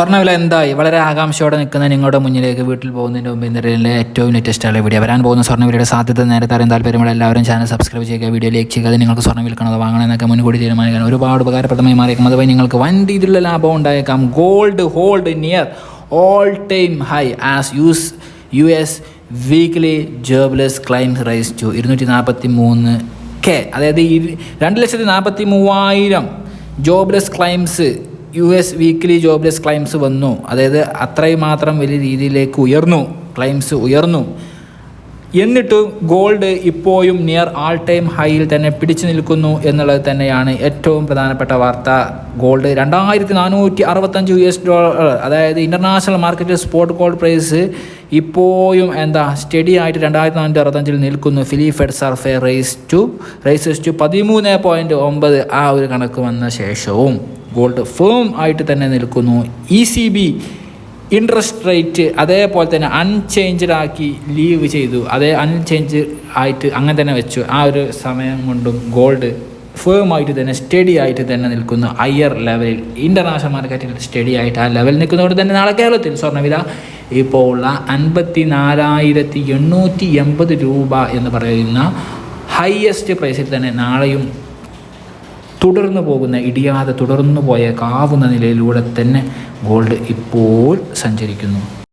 സ്വർണവില എന്തായി? വളരെ ആകാംക്ഷയോടെ നിൽക്കുന്ന നിങ്ങളുടെ മുന്നിലേക്ക് വീട്ടിൽ പോകുന്നതിന് മുമ്പ് ഇന്നലെ ഏറ്റവും ലേറ്റസ്റ്റ് ആയ വീഡിയോ വരാൻ പോകുന്ന സ്വർണവിലയുടെ സാധ്യത നേരത്തെ അറിയാൻ താല്പര്യമുള്ള എല്ലാവരും ചാനൽ സബ്സ്ക്രൈബ് ചെയ്യുക വീഡിയോ ലൈക്ക് ചെയ്യുക അത് നിങ്ങൾക്ക് സ്വർണം വിൽക്കണത് വാങ്ങണം എന്നൊക്കെ മുൻകൂടി തീരുമാനിക്കാൻ ഒരുപാട് ഉപകാരപ്രദമായി മാറിയേക്കും. അതുവഴി നിങ്ങൾക്ക് വൻ രീതിയിലുള്ള ലാഭം ഉണ്ടായേക്കാം. Gold hold near all time high as use U S weekly jobless claims rise to ഇരുന്നൂറ്റി നാൽപ്പത്തി മൂന്ന് കെ അതായത് രണ്ട് ലക്ഷത്തി നാൽപ്പത്തി മൂവായിരം jobless claims U S weekly jobless claims വന്നു. അതായത് അത്രയും മാത്രം വലിയ രീതിയിലേക്ക് ഉയർന്നു. ക്ലൈംസ് ഉയർന്നു. എന്നിട്ടും ഗോൾഡ് ഇപ്പോഴും നിയർ ആൾ ടൈം ഹൈയിൽ തന്നെ പിടിച്ചു നിൽക്കുന്നു എന്നുള്ളത് തന്നെയാണ് ഏറ്റവും പ്രധാനപ്പെട്ട വാർത്ത. ഗോൾഡ് രണ്ടായിരത്തി നാനൂറ്റി അറുപത്തഞ്ച് യു എസ് ഡോളർ അതായത് ഇന്റർനാഷണൽ മാർക്കറ്റിൽ സ്പോട്ട് ഗോൾഡ് പ്രൈസ് ഇപ്പോഴും എന്താ സ്റ്റഡി ആയിട്ട് രണ്ടായിരത്തി നാനൂറ്റി അറുപത്തഞ്ചിൽ നിൽക്കുന്നു. Philly Fed survey rise to rises to പതിമൂന്ന് പോയിന്റ് ഒമ്പത് ആ ഒരു കണക്ക് വന്ന ശേഷവും. ഗോൾഡ് ഫേം ആയിട്ട് തന്നെ നിൽക്കുന്നു. E C B interest rate അതേപോലെ തന്നെ അൺചേഞ്ച്ഡ് ആക്കി ലീവ് ചെയ്തു. അതേ അൺചേഞ്ച് ആയിട്ട് അങ്ങനെ തന്നെ വെച്ചു. ആ ഒരു സമയം കൊണ്ടും ഗോൾഡ് ഫേം ആയിട്ട് തന്നെ സ്റ്റഡി ആയിട്ട് തന്നെ നിൽക്കുന്നു. ഹയർ ലെവലിൽ ഇന്റർനാഷണൽ മാർക്കറ്റിൽ സ്റ്റഡി ആയിട്ട് ആ ലെവലിൽ നിൽക്കുന്നതുകൊണ്ട് തന്നെ നാളെ കേരളത്തിൽ സ്വർണവില ഇപ്പോൾ ഉള്ള അൻപത്തി നാലായിരത്തി എണ്ണൂറ്റി എൺപത് രൂപ എന്ന് പറയുന്ന ഹയസ്റ്റ് പ്രൈസിൽ തന്നെ നാളെയും തുടർന്നു പോകുന്ന ഇടിയാതെ തുടർന്നു പോയേക്കാവുന്ന നിലയിലൂടെ തന്നെ ഗോൾഡ് ഇപ്പോൾ സഞ്ചരിക്കുന്നു.